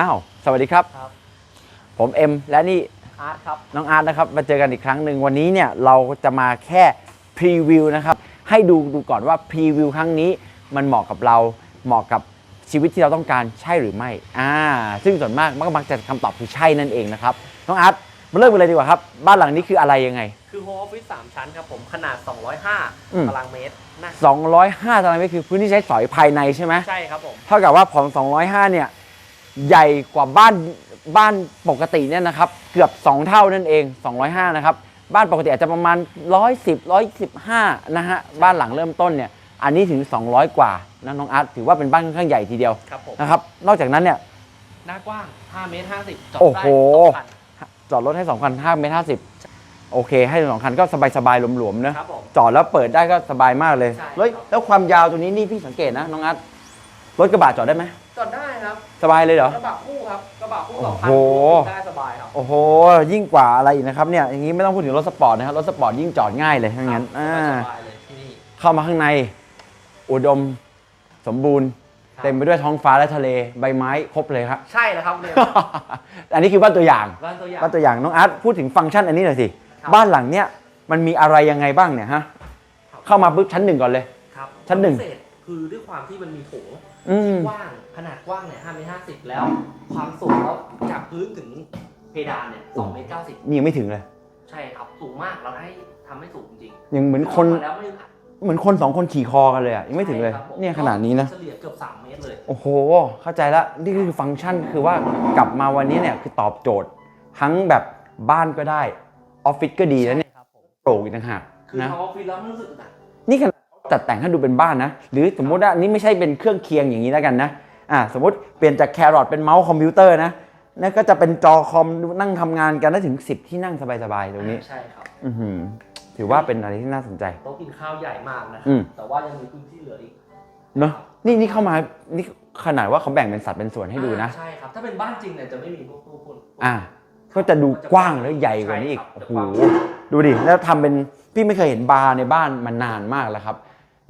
อ้าวสวัสดีครับ ครับ ผมเอ็มและนี่อาร์ตครับ น้องอาร์ตนะครับมาเจอกันอีกครั้งหนึ่งวันนี้เนี่ยเราจะมาแค่พรีวิวนะครับให้ดูดูก่อนว่าพรีวิวครั้งนี้มันเหมาะกับเราเหมาะกับชีวิตที่เราต้องการใช่หรือไม่อ่าซึ่งส่วนมากมันก็มักจะคำตอบคือใช่นั่นเองนะครับน้องอาร์ตมาเริ่มกันเลยดีกว่าครับบ้านหลังนี้คืออะไรยังไไงคือโฮมออฟฟิศ3ชั้นครับผม ขนาด อืม 205ตารางเมตรนะ205ตารางเมตรคือพื้นที่ใช้สอยภายในใช่ไหม ใช่ครับผม เท่ากับว่าของ205 เนี่ย ใหญ่กว่าบ้านบ้านปกติเนี่ยนะครับ เกือบ 2 เท่านั่นเอง 205 นะครับ บ้านปกติอาจจะประมาณ 110 115 นะฮะ บ้านหลังเริ่มต้นเนี่ย อันนี้ถึง 200 กว่านะน้องอาร์ตถือว่าเป็นบ้านค่อนข้างใหญ่ทีเดียวครับผมนะครับ นอกจากนั้นเนี่ย หน้ากว้าง 5 เมตร 50 จอดโอ้ได้โหสองคันจอดรถให้ 2 คัน5เมตร50 โอเค ให้สองคันก็สบายๆหลวมๆนะ ครับผม จอดแล้วเปิดได้ก็สบายมากเลย ใช่แล้วแล้วความยาวตัวนี้นี่พี่สังเกตนะน้องอาร์ตรถกระบะจอดได้ไหม จอดได้ครับสบายเลยเหรอ กระบะคู่ครับกระบะคู่สองคันโอ้โห ได้สบายครับ โอ้โห ยิ่งกว่าอะไรอีกนะครับเนี่ยอย่างนี้ไม่ต้องพูดถึงรถสปอร์ตนะครับรถสปอร์ตยิ่งจอดง่ายเลยทั้งนั้นครับอ่าสบายๆเลยที่นี่เข้ามาข้างใน อุดมสมบูรณ์ครับเต็มไปด้วยท้องฟ้าและทะเลใบไม้ครบเลยครับ ใช่แล้วครับเนี่ย อันนี้คือบ้านตัวอย่างบ้านตัวอย่าง บ้านตัวอย่างน้องอาร์ตพูดถึงฟังก์ชันอันนี้หน่อยสิครับ บ้านหลังเนี้ยมันมีอะไรยังไงบ้างเนี่ยฮะเข้ามาปุ๊บชั้นหนึ่งก่อนเลย ครับชั้นหนึ่ง พิเศษคือด้วยความที่มันมีโถง อืม กว้างขนาดกว้างเนี่ย5เมตร50แล้ว ความสูงแล้วจากพื้นถึงเพดานเนี่ย2เมตร90นี่ยังไม่ถึงเลย ใช่ครับสูงมากเราให้ทำให้สูงจริงยังเหมือนคนเข้ามาแล้วไม่อึดอัดเหมือนคนสองคนขี่คอกันเลยอะยังไม่ถึงเลย ใช่ครับผมเนี่ยขนาดนี้นะ เฉลี่ยเกือบ3เมตรเลย โอ้โห เข้าใจแล้วนี่คือฟังก์ชันคือว่ากลับมาวันนี้เนี่ยคือตอบโจทย์ ทั้งแบบบ้านก็ได้ ออฟฟิศก็ดีแล้วเนี่ยครับผมโปร่งอีกต่างหากคือนะทำออฟฟิศแล้วไม่รู้สึกอึดอัด นี่ขนาดจัดแต่งให้ดูเป็นบ้านนะ หรือสมมุติว่านี่ไม่ใช่เป็นเครื่องเคียงอย่างนี้แล้วกันนะอ่าสมมติเปลี่ยนจากแครอทเป็นเมาส์คอมพิวเตอร์นะนั่นก็จะเป็นจอคอมนั่งทำงานกันได้ถึง 10 ที่นั่งสบายๆตรงนี้ใช่ครับอือหือถือว่าเป็นอะไรที่น่าสนใจโต๊ะกินข้าวใหญ่มากนะคอืรับมแต่ว่ายังมีพื้นที่เหลืออีกเนอะนี่นี่เข้ามานี่ขนาดว่าเขาแบ่งเป็นสัดเป็นส่วนให้ดูนะอ่าใช่ครับถ้าเป็นบ้านจริงเนี่ยจะไม่มีพวกตู้พุ่นอ่าก็จะดูกว้างแล้วใหญ่กว่านี้อีกใช่โอ้ครับโหดูดิแล้วทำเป็นพี่ไม่เคยเห็นบาร์ในบ้านมานานมากแล้วครับ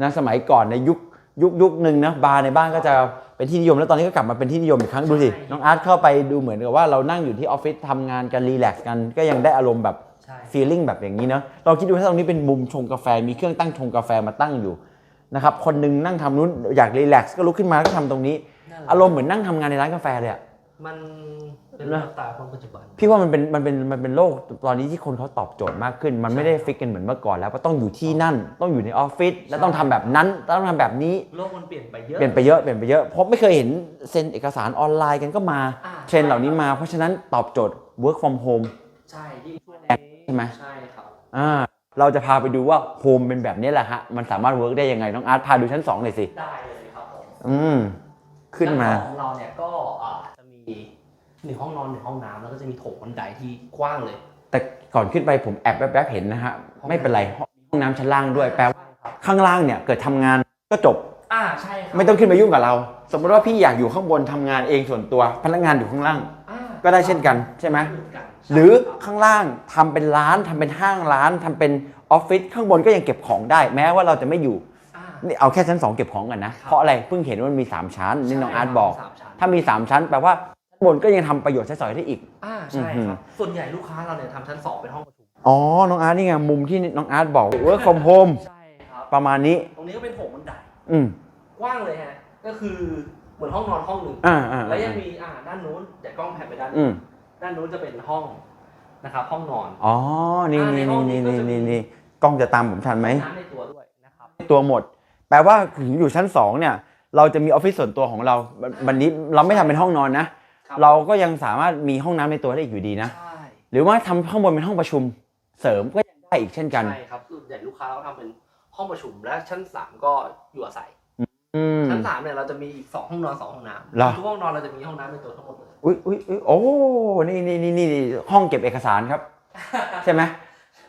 นะสมัยก่อนในยุคยุคยุคหนึ่งนะบาร์ในบ้านก็จะเป็นที่นิยมแล้วตอนนี้ก็กลับมาเป็นที่นิยมอีกครั้งดูสิน้องอาร์ตเข้าไปดูเหมือนกับว่าเรานั่งอยู่ที่ออฟฟิศทำงานกันรีแลกซ์กันก็ยังได้อารมณ์แบบใช่ฟีลลิ่งแบบอย่างนี้เนอะเราคิดดูถ้าตรงนี้เป็นมุมชงกาแฟมีเครื่องตั้งชงกาแฟมาตั้งอยู่นะครับคนหนึงนั่งทำนู้นอยากรีแลกซ์ก็ลุกขึ้นมาก็ทำตรงนี้นั่นแหละอารมณ์เหมือนนั่งทำงานในร้านกาแฟเลยอะ มันเป็นนะสไตล์คนปัจจุบัน พี่ว่ามันเป็นมันเป็นมันเป็นโลกตอนนี้ที่คนเขาตอบโจทย์มากขึ้น มันไม่ได้ฟิกกันเหมือนเมื่อก่อนแล้วว่าต้องอยู่ที่นั่น ต้องอยู่ในออฟฟิศแล้วต้องทำแบบนั้นต้องทำแบบนี้ โลกมันเปลี่ยนไปเยอะ เปลี่ยนไปเยอะเปลี่ยนไปเยอะเพราะไม่เคยเห็นเซ็นเอกสารออนไลน์กันก็มาอ่า เทรนด์เหล่านี้มา เพราะฉะนั้นตอบโจทย์ work from home ใช่ยิ่งช่วงใช่ไหม ใช่ครับ อ่าเราจะพาไปดูว่าโฮมเป็นแบบนี้แหละฮะ มันสามารถเวิร์กได้ยังไง น้องอาร์ตพาดูชั้น2หน่อยสิ ได้เลยครับผม อืม ขึ้นมาชั้ของเราเนี่ยก็อ่าจะมี หนึ่งห้องนอนหนึ่งห้องน้ำแล้วก็จะมีโถงบันไดที่กว้างเลย แต่ก่อนขึ้นไปผมแอบแวบๆเห็นนะฮะไม่เป็นไรห้องน้ำชั้นล่างด้วยแปลว่าข้างล่างเนี่ยเกิดทำงานก็จบ อ่าใช่ครับไม่ต้องขึ้นมายุ่งกับเรา สมมติว่าพี่อยากอยู่ข้างบนทำงานเองส่วนตัวพนักงานอยู่ข้างล่าง อ่าก็ได้เช่นกันใช่ไหมเหมือนกันหรือใช่คบข้างล่างทำเป็นร้านทำเป็นห้างร้านทำเป็นออฟฟิศข้างบนก็ยังเก็บของได้ แม้ว่าเราจะไม่อยู่อ่า นี่เอาแค่ชั้น2เก็บของกันนะ ครับ เพราะอะไรเพิ่งเห็นว่ามันมี 3 ชั้นนี่น้องอาร์ตบอกสามชั้นถ้ามี 3 ชั้นแปลว่าชั้น บนก็ยังทำประโยชน์ใช้สอยได้อีก อ่าใช่อือหืครับอส่วนใหญ่ลูกค้าเราเนี่ยทำชั้นสองเป็นห้องประชุมอ๋อ น้องอาร์ตนี่ไงมุมที่น้องอาร์ตบอก work from home ใช่ครับ ประมาณนี้ ตรงนี้ก็เป็นโถงบันไดอืม กว้างเลยฮะ ก็คือเหมือนห้องนอนห้องหนึ่งอ่าอ่าแล้วยังมีอ่าด้านนู้นเดี๋ยวกล้องแผ่นไปด้านอืม ด้านนู้นจะเป็นห้องนะครับ ห้องนอนอ๋อ นี่อ่านี่ในห้นี่องนี้นี่ก็จะมีนี่นี่กล้องจะตามผมทันไหม น้ำในตัวด้วยนะครับ ตัวหมด แปลว่าถึงอยู่ชั้น2เนี่ย เราจะมีออฟฟิศส่วนตัวของเรา วันวันนี้เราไม่ทำเป็นห้องนอนนะ ครับ เราก็ยังสามารถมีห้องน้ำในตัวได้อีกอยู่ดีนะ ใช่หรือว่าทำข้างบนเป็นห้องประชุมเสริมก็ยังได้อีกเช่นกัน ใช่ครับส่วนใหญ่ลูกค้าเราทำเป็นห้องประชุมและชั้นสามก็อยู่อาศัย อืม ชั้นสามเนี่ยเราจะมีอีกสองห้องนอนสองห้องน้เหรอำทุกห้องนอนเราจะมีห้องน้ำในตัวทั้งหมดเลยอุ้ยอุ้ยอุ้ยโอ้นี่นี่นี่นี่ห้องเก็บเอกสารครับ ใช่ไหม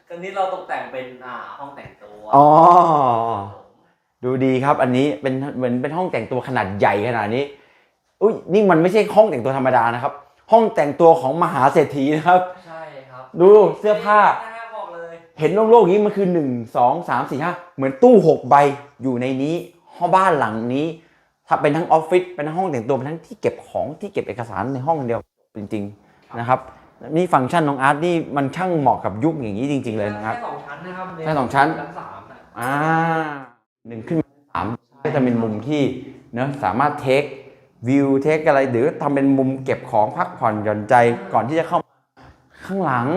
กันนี้เราตกแต่งเป็นอ่าห้องแต่งตัวอ๋อ ดูดีครับอันนี้เป็นเหมือนเป็นห้องแต่งตัวขนาดใหญ่ขนาดนี้ อุ้ยนี่มันไม่ใช่ห้องแต่งตัวธรรมดานะครับ ห้องแต่งตัวของมหาเศรษฐีนะครับ ใช่ครับดูเสื้อผ้า หน้าบอกเลย เห็นโล่งๆอย่างนี้มันคือ 1 2 3 4 5 เหมือนตู้ 6 ใบอยู่ในนี้ ห้องบ้านหลังนี้ถถ้าเป็นทั้งออฟฟิศเป็นทั้งห้องแต่งตัวเป็นทั้งที่เก็บของที่เก็บเอกสารในห้องเดียวจริงๆนะครับนี่ฟังก์ชันน้องอาร์ตนี่มันช่างเหมาะกับยุคอย่างนี้จริง ๆเลยนะครับ แค่สองชั้นนะครับแค่สองชั้น ชั้นสามนะอ่าหนึ่งขึ้นมาสามก็จะเป็นมุมที่เนอะสามารถเทค วิวเทคอะไรหรือทำเป็นมุมเก็บของพักผ่อนหย่อนใจก่อนที่จะเข้า ข้างหลัง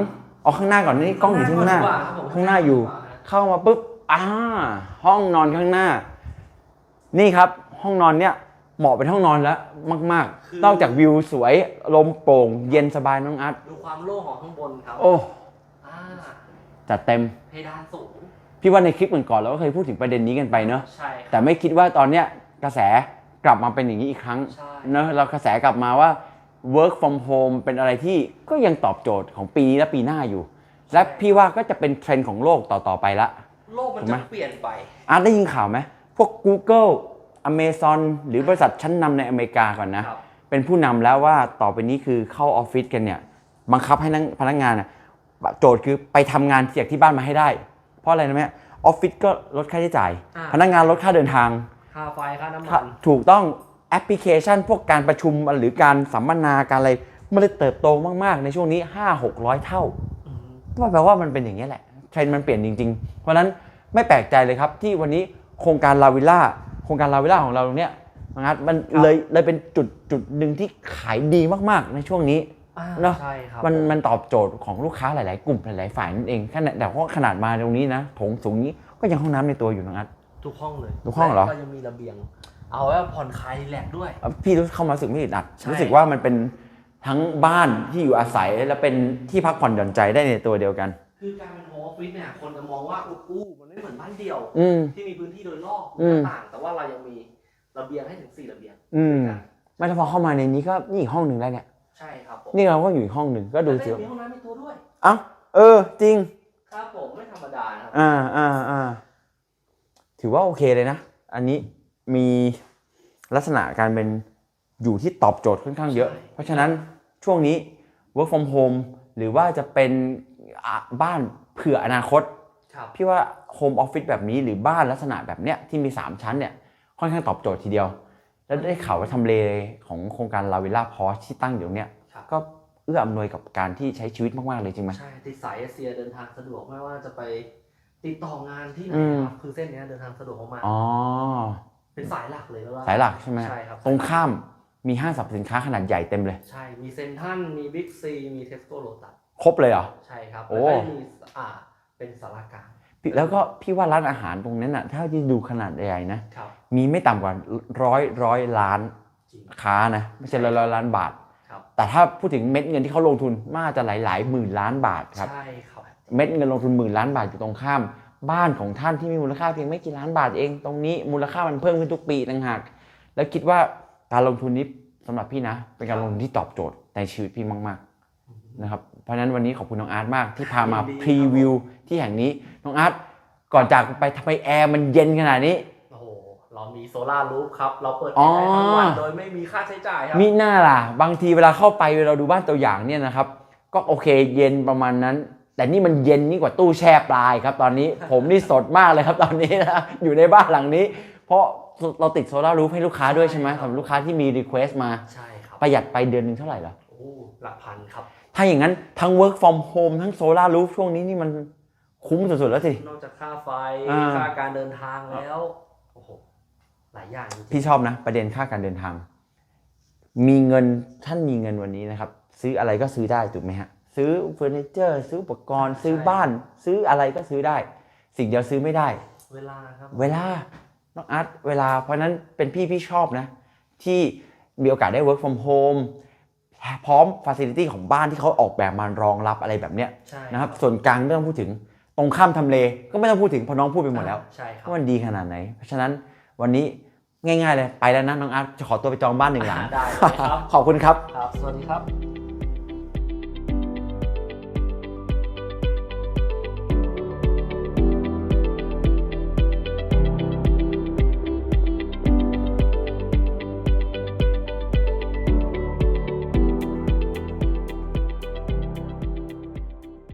เอาข้างหน้าก่อนนี่กล้องอยู่ที่ข้างหน้าก่ดีกว่ครับผมข้างหน้าอยู่ เข้ามาปุ๊บอ่าห้องนอนข้างหน้า นี่ครับ ห้องนอนเนี่ยเหมาะเป็นห้องนอนแล้วมาก ๆ นอกจากวิวสวยลมโปร่ง เย็นสบายน้องอาร์ตดูความโล่งของข้างบนครับ โอ้อ่าจัดเต็มเพดานสูงพี่ว่าในคลิปก่อนๆเราก็เคยพูดถึงประเด็นนี้กันไปเนอะใช่ครับแต่ไม่คิดว่าตอนเนี้ยกระแส กลับมาเป็นอย่างนี้อีกครั้งใช่ เนอะเรากระแสกลับมาว่า work from home เป็นอะไรที่ก็ยังตอบโจทย์ของปีนี้และปีหน้าอยู่ และพี่ว่าก็จะเป็นเทรนด์ของโลกต่อๆไปละ โลกมันถูกไหมจะเปลี่ยนไป อาร์ตได้ยินข่าวไหม พวก Google Amazon หรือบริษัทชั้นนำในอเมริกาก่อนนะ ครับ เป็นผู้นำแล้วว่าต่อไปนี้คือเข้าออฟฟิศกันเนี่ย บังคับให้นักพนักงานน่ะโจทย์คือไปทำงานจากที่บ้านมาให้ได้ เพราะอะไรนะแม่ออฟฟิศก็ลดค่าใช้จ่าย อ่า พนักงานลดค่าเดินทาง ค่าไฟค่าน้ำค่ะมันถูกต้องแอปพลิเคชัน พวกการประชุมหรือการสัมมนาการอะไรมันเลยเติบโตมากๆ ในช่วงนี้ 5 600 เท่าอืมก็แปลว่ามันเป็นอย่างนี้ยแหละเทรนด์มันเปลี่ยนจริง ๆ เพราะฉะนั้นไม่แปลกใจเลยครับที่วันนี้โครงการลาวิล่าโครงการลาวิล่าของเราเนี่ยนะครับมันเลยเลยเป็นจุดจุดหนึ่งที่ขายดีมากๆ ในช่วงนี้อ่าเนอะใช่ครับมันผมันตอบโจทย์ของลูกค้าหลาย ๆ กลุ่มหลาย ๆ ฝ่ายนั่นเองขนาดแต่ว่าขนาดมาตรงนี้นะโถงสูงนี้ก็ยังห้องน้ำในตัวอยู่นะอัด ทุกห้องเลยทุกห้องเหรอและก็ยังมีระเบียง เอาไว้ผ่อนคลายรีแลกซ์ด้วย พี่รู้เข้ามารู้สึกไม่อึดอัด ใช่ รู้สึกว่ามันเป็นทั้งบ้านที่อยู่อาศัยและเป็นที่พักผ่อนหย่อนใจได้ในตัวเดียวกัน คือการเป็นโฮมออฟฟิศเนี่ยคนจะมองว่าอู้อู้มันไม่เหมือนบ้านเดี่ยว อืม ที่มีพื้นที่โดยรอบอืมหน้าต่าง แต่ว่าเรายังมีระเบียงให้ถึงสี่ระเบียง อืมไม่แล้วพอเข้ามาในนี้ก็นี่อีกห้องหนึ่งแล้วเนี่ย ใช่ครับผมนี่เราก็อยู่อีกห้องหนึ่งก็ดูสิแต่มีห้องน้ำมีตัวด้วย เอ้าเออ จริง ครับผมไม่ธรรมดานะครับ อ่าอ่าอ่า ถือว่าโอเคเลยนะ อันนี้มีลักษณะการเป็นอยู่ที่ตอบโจทย์ค่อนข้างเยอะ เพราะฉะนั้นช่วงนี้ work from home หรือว่าจะเป็นอะบ้านเผื่ออนาคตครับพี่ว่าโฮมออฟฟิศแบบนี้หรือบ้านลักษณะแบบเนี้ยที่มี 3 ชั้นเนี่ยค่อนข้างตอบโจทย์ทีเดียว แล้วได้ข่าวว่าทำเลของโครงการลาวิลล่าพอชที่ตั้งอยู่เนี่ยครับก็เอื้ออำนวยกับการที่ใช้ชีวิตมาก ๆ เลยจริงไหมใช่ติดสายเอเชียเดินทางสะดวกไม่ว่าจะไป ติดต่องานที่ไหนอืม ครับคือเส้นเนี้ยเดินทางสะดวกมากอ๋อๆเป็นสายหลักเลยแล้วว่าสายหลักใช่ไหม ใช่ครับตรงข้ามมีห้างสรรพสินค้าขนาดใหญ่เต็มเลย ใช่มีเซนทรันมีบิ๊กซีมีเทสโก้โลตัสครบเลยเหรอ ใช่ครับโอ้ แล้วก็มีอ่าเป็นสารกลางพี่แล้วก็พี่ว่าร้านอาหารตรงนั้นน่ะ ถ้าที่ดูขนาดใหญ่นะ ครับมีไม่ต่ำกว่าร้อยร้อยล้านจริงค้านะ ไม่ใช่ร้อยร้อยล้านบาท ครับแต่ถ้าพูดถึงเม็ดเงินที่เขาลงทุนน่าจะหลายหลายๆหมื่นล้านบาทครับ ใช่ครับ เม็ดเงินลงทุนหมื่นล้านบาทอยู่ตรงข้าม บ้านของท่านที่มีมูลค่าเพียงไม่กี่ล้านบาทเอง ตรงนี้มูลค่ามันเพิ่มขึ้นทุกปีต่างหาก แล้วคิดว่าการลงทุนนี้สำหรับพี่นะ เป็นการลงทุนที่ตอบโจทย์ในชีวิตพี่มาก ๆ นะครับ เพราะฉะนั้นวันนี้ขอบคุณน้องอาร์ตมากที่พามาพรีวิวที่แห่งนี้น้องอาร์ตก่อนจากไปทำไมแอร์มันเย็นขนาดนี้โอ้โหเรามีโซลาร์รูฟครับ เราเปิดอ๋อได้ทั้งวันโดยไม่มีค่าใช้จ่ายครับมิหน้าล่ะ บางทีเวลาเข้าไปเราดูบ้านตัวอย่างเนี่ยนะครับ ก็โอเคเย็นประมาณนั้น แต่นี่มันเย็นยิ่งกว่าตู้แช่ปลายครับตอนนี้ ผมนี่สดมากเลยครับตอนนี้นะอยู่ในบ้านหลังนี้ เพราะเราติดโซลารูฟให้ลูกค้าด้วยใช่ไหมใช่ครับสำหรับลูกค้าที่มีรีเควสต์มา ใช่ครับ ประหยัดไปเดือนหนึงเท่าไหร่เหรอโอ้หลักพันครับ ถ้าอย่างนั้นทั้ง work from home ทั้งโซลารูฟช่วงนี้นี่มันคุ้มสุดๆแล้วสิ นอกจากค่าไฟ อ่า ค่าการเดินทางแล้ว โอ้โห หลายอย่างจริงพี่ชอบนะ ประเด็นค่าการเดินทาง มีเงินท่านมีเงินวันนี้นะครับ ซื้ออะไรก็ซื้อได้ถูกไหมฮะ ซื้อเฟอร์นิเจอร์ ซื้ออุปกรณ์ ซื้อบ้าน ซื้ออะไรก็ซื้อได้ สิ่งเดียวซื้อไม่ได้ เวลาครับ เวลาน้องอาร์ตเวลา เพราะฉะนั้นเป็นพี่พี่ชอบนะ ที่มีโอกาสได้ work from home พร้อม facility ของบ้านที่เขาออกแบบมารองรับอะไรแบบเนี้ยใช่นะครับ ส่วนกลางไม่ต้องพูดถึง ตรงข้ามทำเลก็ไม่ต้องพูดถึงเพราะน้องพูดไปหมดแล้วใช่ครับว่ามันดีขนาดไหน เพราะฉะนั้นวันนี้ง่ายๆเลยไปแล้วนะน้องอาร์ตจะขอตัวไปจองบ้านหนึ่งหลังได้เลยครับขอบคุณครับ ครับ สวัสดีครับ